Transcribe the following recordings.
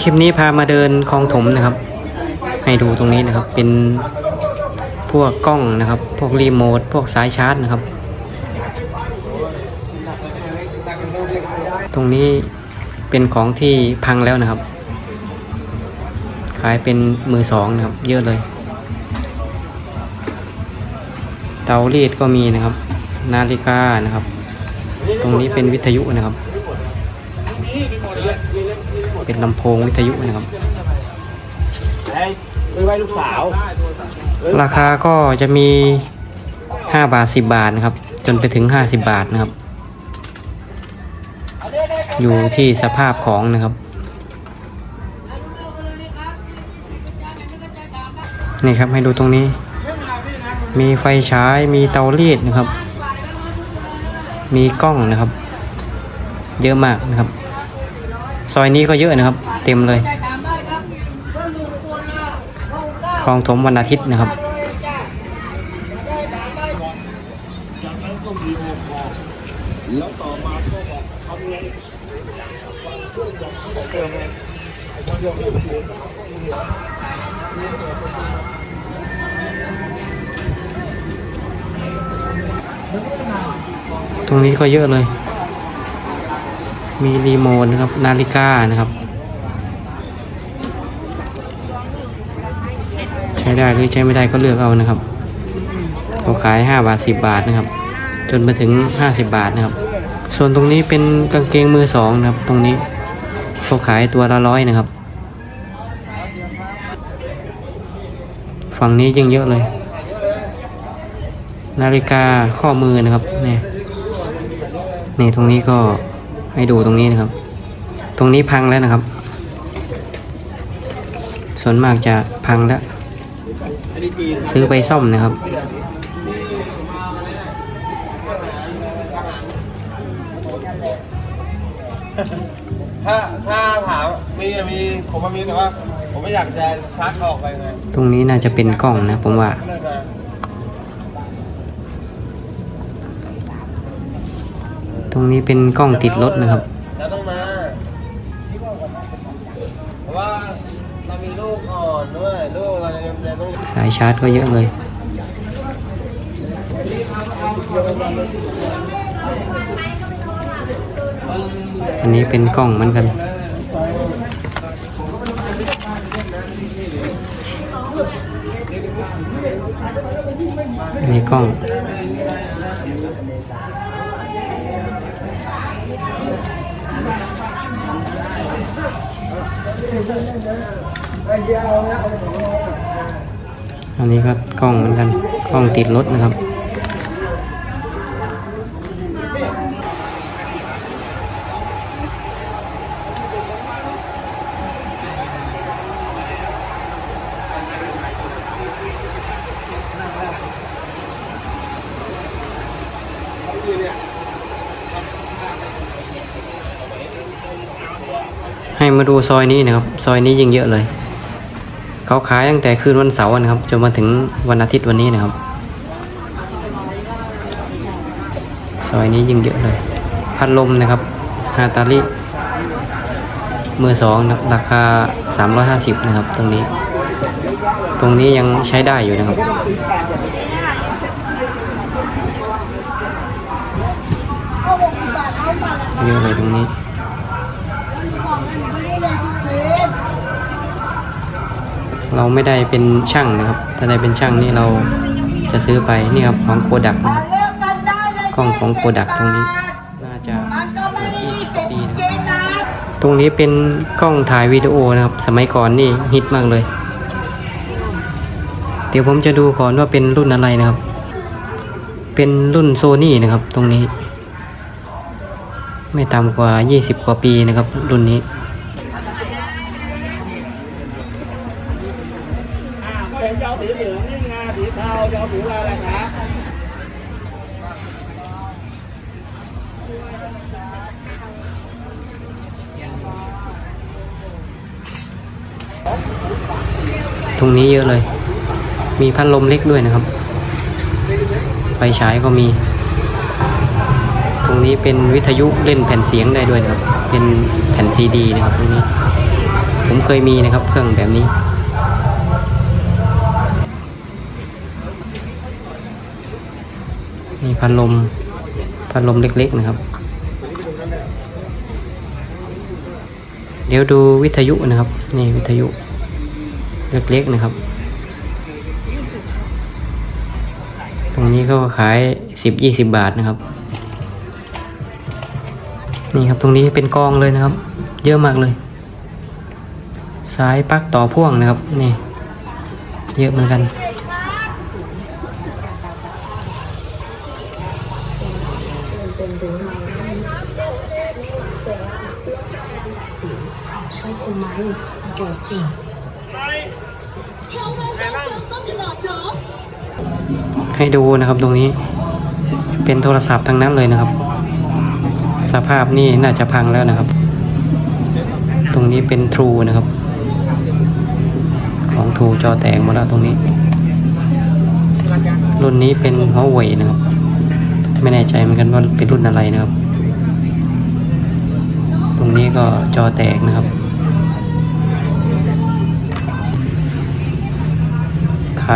คลิปนี้พามาเดินคลองถมนะครับ ให้ดูตรงนี้นะครับ เป็นพวกกล้องนะครับ พวกรีโมท พวกสายชาร์จนะครับ ตรงนี้เป็นของที่พังแล้วนะครับ ขายเป็นมือสองนะครับ เยอะเลย เตารีดก็มีนะครับ นาฬิกานะครับ ตรงนี้เป็นวิทยุนะครับ เป็นลำโพงวิทยุนะครับไม่ไว้ลูกสาวราคาก็จะมี 5 บาท 10 บาทนะครับ จนไปถึง 50 บาทนะครับ อยู่ที่สภาพของนะครับ นี่ครับให้ดูตรงนี้ มีไฟฉาย มีเตารีดนะครับ มีกล้องนะครับ เยอะมากนะครับ ซอยนี้ก็เยอะนะครับ เต็มเลยคลองถมวันอาทิตย์นะครับตรงนี้ก็เยอะเลย มีรีโมทนะครับ นาฬิกานะครับ ใช้ได้หรือใช้ไม่ได้ก็เลือกเอานะครับเขาขาย 5 บาท 10 บาทนะครับ จนมาถึง 50 บาทนะครับ ส่วนตรงนี้เป็นกางเกงมือสองนะครับ ตรงนี้เขาขายตัวละร้อยนะครับ ฝั่งนี้ยิ่งเยอะเลย นาฬิกาข้อมือนะครับนี่นี่ตรงนี้ก็ ให้ดูตรงนี้นะครับ ตรงนี้พังแล้วนะครับ ส่วนมากจะพังแล้วซื้อไปซ่อมนะครับ ถ้าถ้าถามมีอะมีผมมามีแต่ว่า ผมไม่อยากจะชักออกไปไงตรงนี้น่าจะเป็นกล้องนะ ผมว่า ตรงนี้เป็นกล้องติดรถนะครับแล้วต้องมาเพราะว่าเรามีลูกอ่อนด้วยลูกเราจะต้องสายชาร์จก็เยอะเลยอันนี้เป็นกล้องเหมือนกัน อันนี้กล้อง อันนี้ก็กล้องเหมือนกันกล้องติดรถนะครับ ให้มาดูซอยนี้นะครับ ซอยนี้ยิ่งเยอะเลย เขาขายตั้งแต่คืนวันเสาร์นะครับ จนมาถึงวันอาทิตย์วันนี้นะครับ ซอยนี้ยิ่งเยอะเลย พัดลมนะครับฮาตาลิมือสองนะครับราคา 350 นะครับ ตรงนี้ ตรงนี้ยังใช้ได้อยู่นะครับเยอะเลยตรงนี้ เราไม่ได้เป็นช่างนะครับ ถ้าได้เป็นช่างนี่เราจะซื้อไปนี่ครับของโคดักนะครับกล้องของโคดักตรงนี้ น่าจะเกือบ20ปีนะครับตรงนี้เป็นกล้องถ่ายวิดีโอนะครับ สมัยก่อนนี่ฮิตมากเลย เดี๋ยวผมจะดูก่อนว่าเป็นรุ่นอะไรนะครับ เป็นรุ่นโซนี่นะครับ ตรงนี้ ไม่ต่ำกว่า 20 กว่าปีนะครับ รุ่นนี้ ตรงนี้เยอะเลย มีพัดลมเล็กด้วยนะครับ ไฟฉายก็มี ตรงนี้เป็นวิทยุเล่นแผ่นเสียงได้ด้วยนะครับ เป็นแผ่นซีดีนะครับตรงนี้ ผมเคยมีนะครับเครื่องแบบนี้นี่พัดลมพัดลมเล็ก ๆ นะครับ เดี๋ยวดูวิทยุนะครับ นี่วิทยุ เล็กๆนะครับ ตรงนี้ก็ขายสิบยี่สิบบาทนะครับ นี่ครับตรงนี้เป็นกองเลยนะครับ เยอะมากเลยสายปลั๊กต่อพ่วงนะครับนี่เยอะเหมือนกัน ช่วยคุณไหมปวจริง ให้ดูนะครับตรงนี้เป็นโทรศัพท์ทั้งนั้นเลยนะครับ สภาพนี่น่าจะพังแล้วนะครับ ตรงนี้เป็นทรูนะครับ ของทรูจอแตกหมดแล้วตรงนี้ รุ่นนี้เป็นหัวเว่ยนะครับ ไม่แน่ใจเหมือนกันว่าเป็นรุ่นอะไรนะครับ ตรงนี้ก็จอแตกนะครับ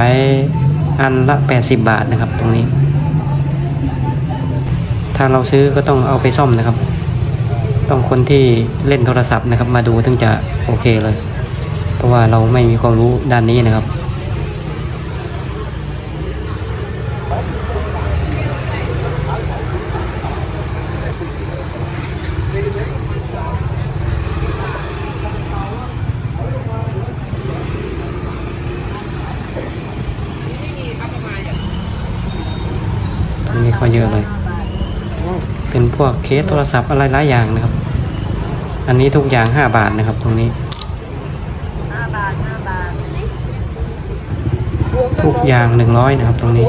ายอันละ 80 บาทนะครับ ตรงนี้ ถ้าเราซื้อก็ต้องเอาไปซ่อมนะครับ ต้องคนที่เล่นโทรศัพท์นะครับ มาดูถึงจะโอเคเลย เพราะว่าเราไม่มีความรู้ด้านนี้นะครับ นี้ก็เยอะเลย เป็นพวกเคสโทรศัพท์อะไรหลายอย่างนะครับ อันนี้ทุกอย่าง5บาทนะครับ ตรงนี้ทุกอย่าง100นะครับ ตรงนี้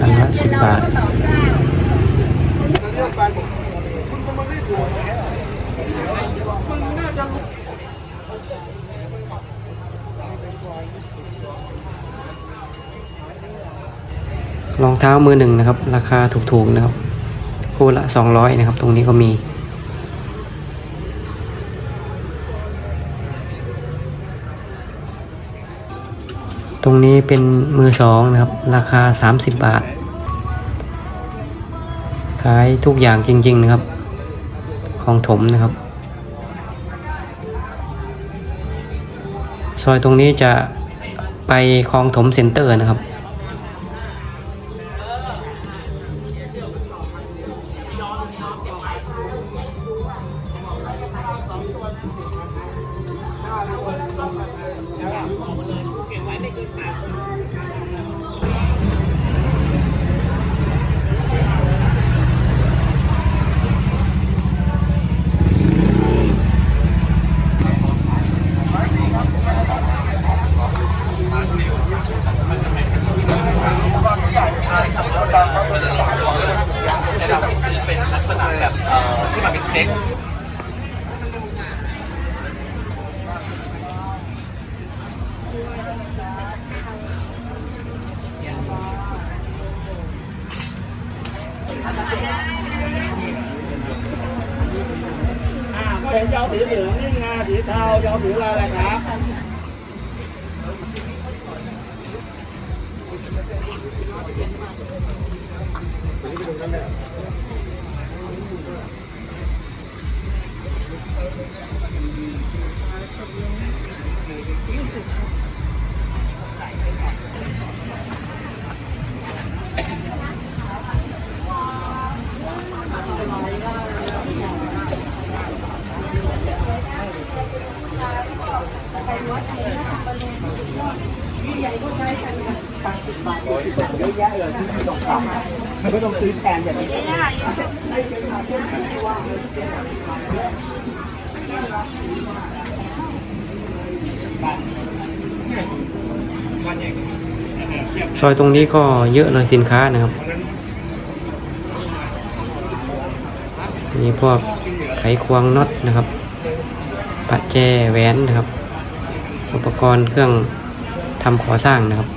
อันละ10บาท รองเท้ามือหนึ่งนะครับ ราคาถูกๆนะครับ คู่ละ 200 นะครับ ตรงนี้ก็มีตรงนี้เป็นมือสองนะครับ ราคา 30 บาท ขายทุกอย่างจริง ๆ นะครับ ของถมนะครับ ซอยตรงนี้จะไปคลองถมเซ็นเตอร์นะครับ สีเหลืองนี่งงสีเทาเจ้าสีอะไรครับ ไม่ต้องซื้อแทนอย่างนี้ซอยตรงนี้ก็เยอะเลยสินค้านะครับ มีพวกไขควงน็อตนะครับปะแจแหวนนะครับ อุปกรณ์เครื่องทำก่อสร้างนะครับ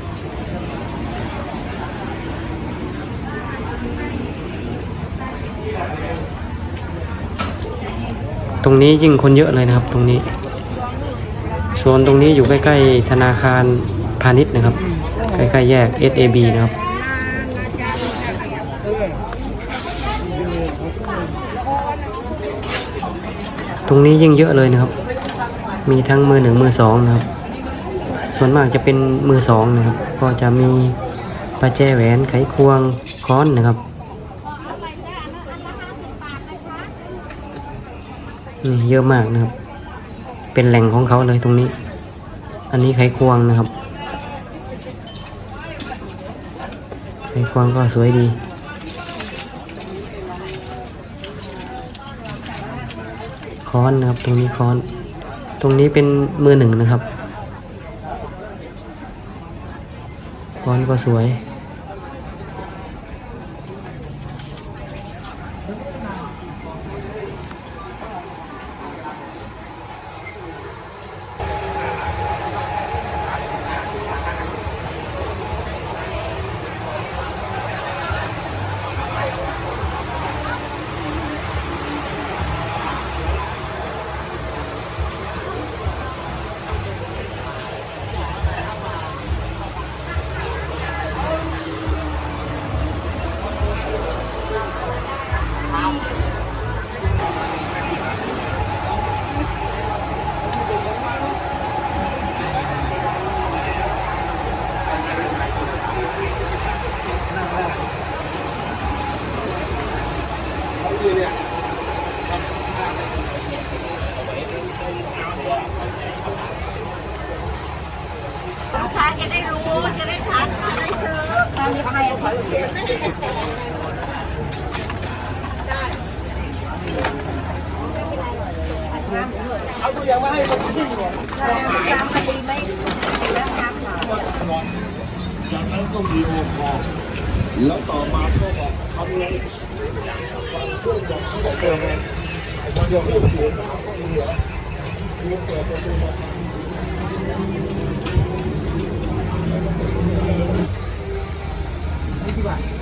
ตรงนี้ยิ่งคนเยอะเลยนะครับ ตรงนี้โซนตรงนี้อยู่ใกล้ ๆ ธนาคารพาณิชย์นะครับ ใกล้ๆแยก SAB นะครับตรงนี้ยิ่งเยอะเลยนะครับ มีทั้งมือหนึ่งมือสองนะครับ ส่วนมากจะเป็นมือสองนะครับ ก็จะมีประแจแหวนไขควงค้อนนะครับ เยอะมากนะครับ เป็นแหล่งของเขาเลยตรงนี้ อันนี้ไขควงนะครับ ไขควงก็สวยดี ค้อนนะครับ ตรงนี้ค้อน ตรงนี้เป็นมือหนึ่งนะครับ ค้อนก็สวย จากนั้นก็มีโอคอแล้วต่อมาก็บอกทำไงเครื่องบอกเขาบอกเติมไงเดี๋ยวเครื่องเสียงเขาก็เหลือเ